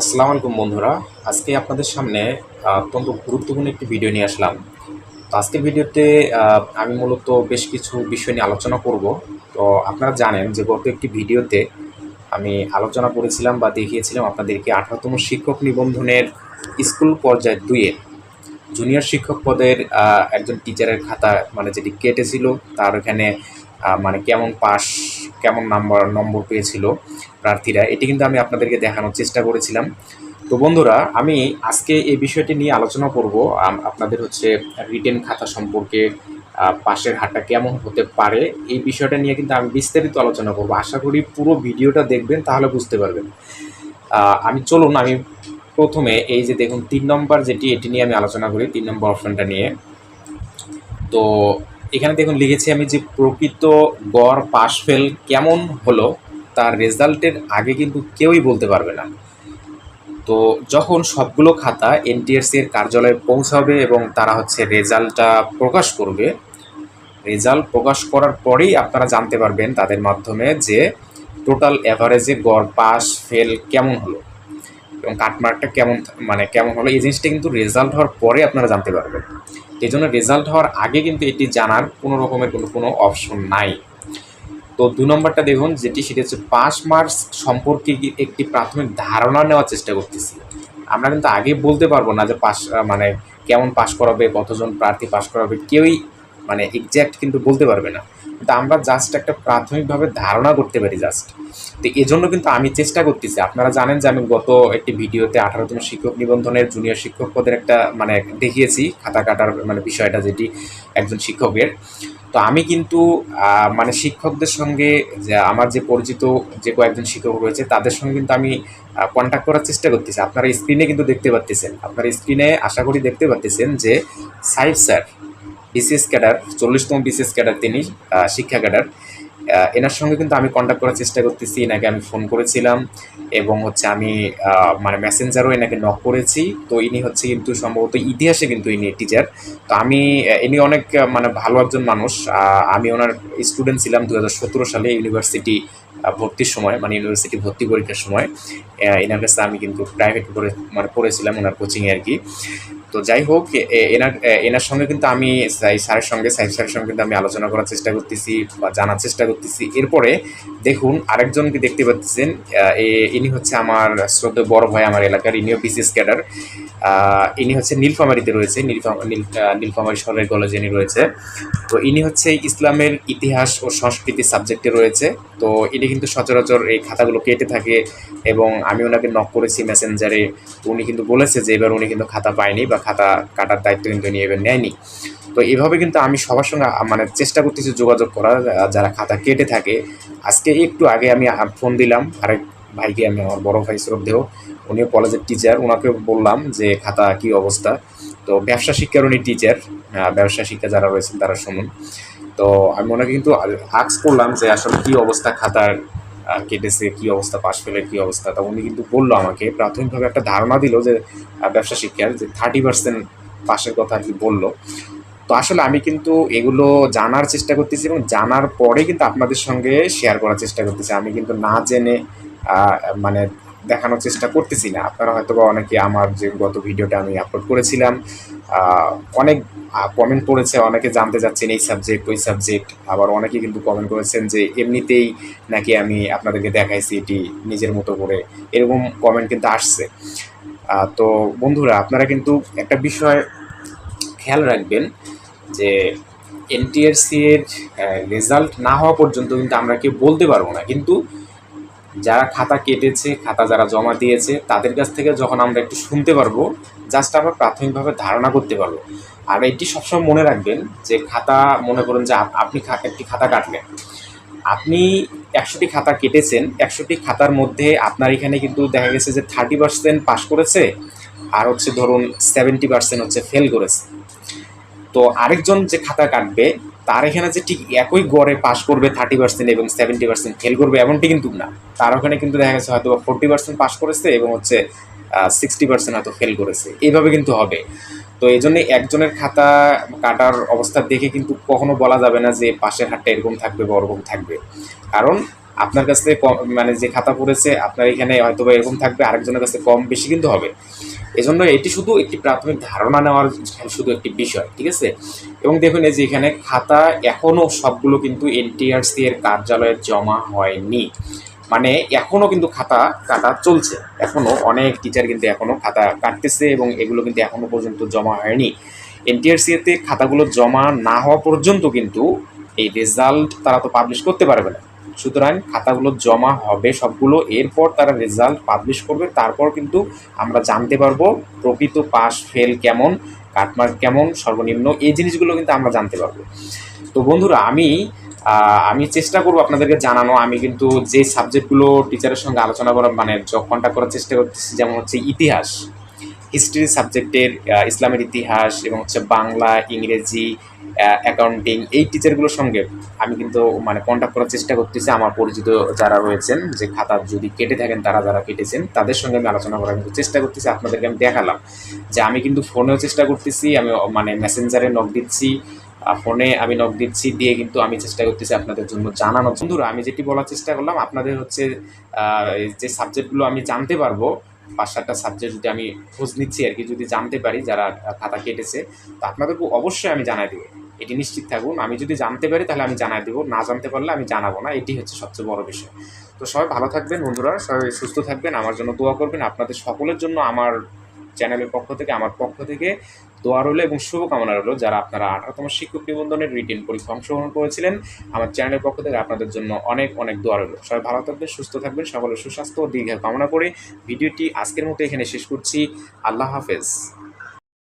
আসসালামু আলাইকুম বন্ধুরা। আজকে আপনাদের সামনে অত্যন্ত গুরুত্বপূর্ণ একটি ভিডিও নিয়ে আসলাম। তো আজকের ভিডিওতে আমি মূলত বেশ কিছু বিষয় নিয়ে আলোচনা করব। তো আপনারা জানেন যে গত একটি ভিডিওতে আমি আলোচনা করেছিলাম বা দেখিয়েছিলাম আপনাদেরকে আঠারোতম শিক্ষক নিবন্ধনের স্কুল পর্যায়ে দুইয়ের জুনিয়র শিক্ষক পদের একজন টিচারের খাতা মানে যেটি কেটেছিল, তার এখানে মানে কেমন পাস কেমন নাম্বার, নম্বর পেয়েছিল। প্রার্থীরা, এটি কিন্তু আমি আপনাদেরকে দেখানোর চেষ্টা করেছিলাম। তো বন্ধুরা, আমি আজকে এই বিষয়টি নিয়ে আলোচনা করব আপনাদের হচ্ছে রিটেন খাতা সম্পর্কে পাশের হারটা কেমন হতে পারে, এই বিষয়টা নিয়ে কিন্তু আমি বিস্তারিত আলোচনা করব। আশা করি পুরো ভিডিওটা দেখবেন, তাহলে বুঝতে পারবেন। আমি চলুন, আমি প্রথমে এই যে দেখুন, তিন নম্বর যেটি, এটি নিয়ে আমি আলোচনা করি, তিন নম্বর অপশনটা নিয়ে। তো এখানে দেখুন, লিখেছি আমি যে প্রকৃত গড়, পাশ ফেল কেমন হলো তার রেজাল্টের আগে কিন্তু কেউই বলতে পারবে না। তো যখন সবগুলো খাতা এনটিএসসি এর কার্যালয়ে পৌঁছাবে এবং তারা হচ্ছে রেজাল্টটা প্রকাশ করবে, রেজাল্ট প্রকাশ করার পরেই আপনারা জানতে পারবেন তাদের মাধ্যমে যে টোটাল অ্যাভারেজে গড় পাস ফেল কেমন হলো এবং কাটমার্কটা কেমন মানে কেমন হলো, এই জিনিসটা কিন্তু রেজাল্ট হওয়ার পরে আপনারা জানতে পারবেন। এই জন্য রেজাল্ট হওয়ার আগে কিন্তু এটি জানার কোনো রকমের কোনো কোনো অপশন নাই। তো দু নম্বরটা দেখুন, যেটি সেটি হচ্ছে পাস মার্কস সম্পর্কে একটি প্রাথমিক ধারণা নেওয়ার চেষ্টা করতেছি। আমরা কিন্তু আগে বলতে পারব না যে পাস মানে কেমন পাস করাবে, কতজন প্রার্থী পাস করাবে, কেউই মানে এক্স্যাক্ট কিন্তু বলতে পারবে না। কিন্তু আমরা জাস্ট একটা প্রাথমিকভাবে ধারণা করতে পারি জাস্ট তো এজন্য কিন্তু আমি চেষ্টা করতেছি। আপনারা জানেন যে আমি গত একটি ভিডিওতে আঠারোতম শিক্ষক নিবন্ধনের জুনিয়র শিক্ষক পদের একটা মানে দেখিয়েছি, খাতা কাটার মানে বিষয়টা যেটি একজন শিক্ষকের। তো আমি কিন্তু মানে শিক্ষকদের সঙ্গে যে আমার যে পরিচিত যে কয়েকজন শিক্ষক রয়েছে, তাদের সঙ্গে কিন্তু আমি কন্ট্যাক্ট করার চেষ্টা করতেছি। আপনারা স্ক্রিনে কিন্তু দেখতে পাচ্ছেন আপনারা স্ক্রিনে আশা করি দেখতে পাচ্ছেন যে সাইফ স্যার বিসিএস ক্যাডার চল্লিশতম বিসিএস ক্যাডার তিনি শিক্ষা ক্যাডার। এনার সঙ্গে কিন্তু আমি কন্ট্যাক্ট করার চেষ্টা করতেছি, এনাকে আমি ফোন করেছিলাম এবং হচ্ছে আমি মানে মেসেঞ্জারও এনাকে নক করেছি। তো ইনি হচ্ছে কিন্তু সম্ভবত ইতিহাসে কিন্তু ইনি টিচার তো আমি ইনি অনেক মানে ভালো একজন মানুষ। আমি ওনার স্টুডেন্ট ছিলাম দু হাজার সতেরো সালে ইউনিভার্সিটি ভর্তির সময় মানে ইউনিভার্সিটি ভর্তি পরীক্ষার সময়। এনার কাছে আমি কিন্তু প্রাইভেট করে মানে পড়েছিলাম ওনার কোচিংয়ে আর কি। তো যাই হোক এনার এনার সঙ্গে কিন্তু আমি স্যারের সঙ্গে সাইফ স্যারের সঙ্গে কিন্তু আমি আলোচনা করার চেষ্টা করতেছি বা জানার চেষ্টা করতেছি। এরপরে দেখুন, আরেকজনকে দেখতে পাচ্ছেন ইনি হচ্ছে আমার শ্রদ্ধা বড় ভাই আমার এলাকার, ইনিও বিসিএস ক্যাডার। ইনি হচ্ছে নীলফামারিতে রয়েছে নীলফামারী সরকারি কলেজে ইনি রয়েছে। তো ইনি হচ্ছে ইসলামের ইতিহাস ও সংস্কৃতি সাবজেক্টে রয়েছে। তো ইনি কিন্তু সচরাচর এই খাতাগুলো কেটে থাকে এবং আমি ওনাকে নক করেছি মেসেঞ্জারে উনি কিন্তু বলেছে যে এবার উনি কিন্তু খাতা পায়নি বা খাতা কাটার দায়িত্ব কিন্তু উনি এবার নেয়নি। তো এভাবে কিন্তু আমি সবার সঙ্গে মানে চেষ্টা করতেছি যোগাযোগ করার যারা খাতা কেটে থাকে। আজকে একটু আগে আমি ফোন দিলাম, আরেক ভাইকে আমি আমার বড় ভাই শ্রদ্ধেয় উনিও কলেজের টিচার ওনাকে বললাম যে, খাতা, কি অবস্থা? তো ব্যবসা শিক্ষার উনি টিচার ব্যবসা শিক্ষা যারা রয়েছেন তারা শুনুন। তো আমি ওনাকে কিন্তু আক্স করলাম যে, আসলে কি অবস্থা খাতার কেটেছে, কি অবস্থা, পাশ ফেলে কী অবস্থা? তা উনি কিন্তু বলল আমাকে, প্রাথমিকভাবে একটা ধারণা দিল যে ব্যবসা শিক্ষার, যে থার্টি পার্সেন্ট পাশের কথা আর কি বলল। তো আসলে আমি কিন্তু এগুলো জানার চেষ্টা করতেছি এবং জানার পরে কিন্তু আপনাদের সঙ্গে শেয়ার করার চেষ্টা করতেছি। আমি কিন্তু না জেনে মানে দেখানোর চেষ্টা করতেছি না। আপনারা হয়তো বা অনেকে আমার যে গত ভিডিওটা আমি আপলোড করেছিলাম অনেক কমেন্ট করেছে, অনেকে জানতে চাচ্ছেন এই সাবজেক্ট ওই সাবজেক্ট আবার অনেকে কিন্তু কমেন্ট করেছেন যে এমনিতেই নাকি আমি আপনাদেরকে দেখাইছি এটি নিজের মতো করে। এরকম কমেন্ট কিন্তু আসছে। তো বন্ধুরা, আপনারা কিন্তু একটা বিষয় খেয়াল রাখবেন যে এনটিআরসি এর রেজাল্ট না হওয়া পর্যন্ত কিন্তু আমরা কেউ বলতে পারব না। কিন্তু যারা খাতা কেটেছে, খাতা যারা জমা দিয়েছে, তাদের কাছ থেকে যখন আমরা একটু শুনতে পারব জাস্ট আমরা প্রাথমিকভাবে ধারণা করতে পারব। আর এটি সবসময় মনে রাখবেন যে খাতা, মনে করুন যে আপনি একটি খাতা কাটলেন। আপনি একশোটি খাতা কেটেছেন, একশোটি খাতার মধ্যে আপনার এখানে কিন্তু দেখা গেছে যে থার্টি পার্সেন্ট পাস করেছে, আর হচ্ছে ধরুন সেভেন্টি পার্সেন্ট হচ্ছে ফেল করেছে। তো আরেকজন যে খাতা কাটবে তার এখানে যে ঠিক একই গড়ে পাস করবে থার্টি পার্সেন্ট এবং সেভেন্টি পার্সেন্ট ফেল করবে এমনটি কিন্তু না। তার ওখানে কিন্তু দেখা গেছে হয়তো ফোর্টি পার্সেন্ট পাস করেছে এবং হচ্ছে সিক্সটি পার্সেন্ট হয়তো ফেল করেছে। এইভাবে কিন্তু হবে। তো এই জন্য একজনের খাতা কাটার অবস্থা দেখে কিন্তু কখনো বলা যাবে না যে পাশের হাতটা এরকম থাকবে বা ওরকম থাকবে। কারণ আপনার কাছে কম মানে যে খাতা পড়েছে, আপনার এখানে হয়তো বা এরকম থাকবে, আরেকজনের কাছে কম বেশি কিন্তু হবে। এজন্য এটি শুধু একটি প্রাথমিক ধারণা নেওয়ার শুধু একটি বিষয়, ঠিক আছে? এবং দেখুন এই যে এখানে খাতা এখনও সবগুলো কিন্তু এনটিআরসি এর কার্যালয়ে জমা হয়নি। মানে এখনও কিন্তু খাতা কাটা চলছে। এখনও অনেক টিচার কিন্তু এখনও খাতা কাটতেছে এবং এগুলো কিন্তু এখনও পর্যন্ত জমা হয়নি। এনটিআরসি এতে খাতাগুলো জমা না হওয়া পর্যন্ত কিন্তু এই রেজাল্ট তারা তো পাবলিশ করতে পারবে না। সুতরাং খাতাগুলো জমা হবে সবগুলো, এরপর তারা রেজাল্ট পাবলিশ করবে, তারপর কিন্তু আমরা জানতে পারব প্রকৃত পাস ফেল কেমন কাটমার্ক কেমন, সর্বনিম্ন, এই জিনিসগুলো কিন্তু আমরা জানতে পারব। তো বন্ধুরা, আমি আমি চেষ্টা করব আপনাদেরকে জানানো। আমি কিন্তু যে সাবজেক্টগুলো টিচারের সঙ্গে আলোচনা করার মানে কন্ট্যাক্ট করার চেষ্টা করতেছি, যেমন হচ্ছে ইতিহাস। হিস্ট্রি সাবজেক্টের ইসলামের ইতিহাস এবং হচ্ছে বাংলা, ইংরেজি অ্যাকাউন্টিং এই টিচারগুলোর সঙ্গে আমি কিন্তু মানে কন্ট্যাক্ট করার চেষ্টা করতেছি। আমার পরিচিত যারা রয়েছেন, যে খাতা যদি কেটে থাকেন, তারা যারা কেটেছেন, তাদের সঙ্গে আমি আলোচনা করার কিন্তু চেষ্টা করতেছি, আপনাদেরকে আমি দেখালাম। যে আমি কিন্তু ফোনেও চেষ্টা করতেছি, আমি মানে মেসেঞ্জারে নক দিচ্ছি ফোনে আমি নক দিচ্ছি, দিয়ে কিন্তু আমি চেষ্টা করতেছি আপনাদের জন্য জানানোর। বন্ধুরা, আমি যেটি বলার চেষ্টা করলাম, আপনাদের হচ্ছে যে সাবজেক্টগুলো আমি জানতে পারব, পাঁচ সাতটা সাবজেক্ট যদি আমি খোঁজ নিচ্ছি আর কি, যদি জানতে পারি যারা খাতা কেটেছে, তো আপনাদেরকে অবশ্যই আমি জানাই দেবো। এটি নিশ্চিত থাকুন, আমি যদি জানতে পারি তাহলে আমি জানাই দেবো, না জানতে পারলে আমি জানাব না, এটি হচ্ছে সবচেয়ে বড় বিষয়। তো সবাই ভালো থাকবেন বন্ধুরা, সবাই সুস্থ থাকবেন, আমার জন্য দোয়া করবেন, আপনাদের সকলের জন্য আমার চ্যানেলের পক্ষ থেকে, আমার পক্ষ থেকে দোয়া রইল এবং শুভকামনা রইল, যারা আপনারা আঠারোতম শিক্ষক নিবন্ধনের রিটেন পরীক্ষা অংশগ্রহণ করেছিলেন, আমার চ্যানেলের পক্ষ থেকে আপনাদের জন্য অনেক অনেক দোয়া রইল। সবাই ভালো থাকবেন, সুস্থ থাকবেন, সকলের সুস্বাস্থ্য ও দীর্ঘ কামনা করে ভিডিওটি আজকের মতো এখানে শেষ করছি, আল্লাহ হাফেজ।